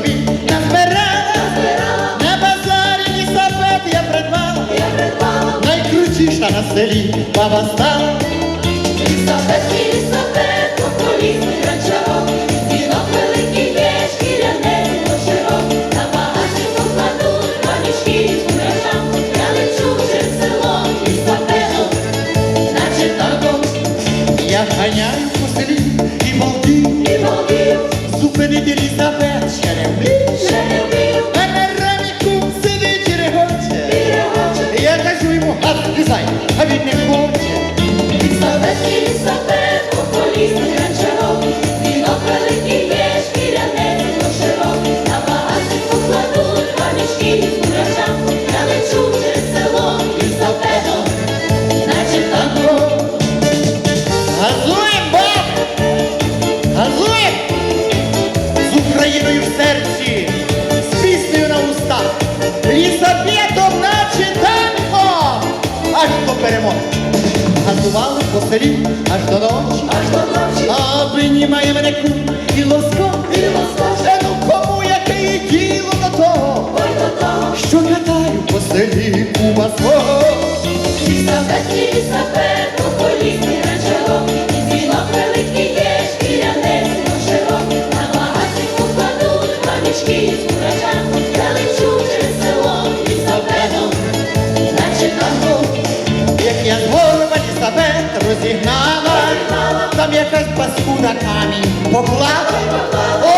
собі. Назбирала, збирала, базарі ні сапет я придбала, я придбала, найкрутіша на селі баба стала. Лісапет, лісапет, популізний гранчарок, Дінок великий є, шкіряний доширок, На багажі покладуть, панішки куражам, Я лечу вже селом, лісапетом, наче торгом. Я ганяю по селі і балдію, і балдію, Зупинити лісапет, перемоги. Газували по селі аж до ночі, Аж до ночі. А винімає мене кум і лоско, і лоскоче, якась паскуда камінь поклала.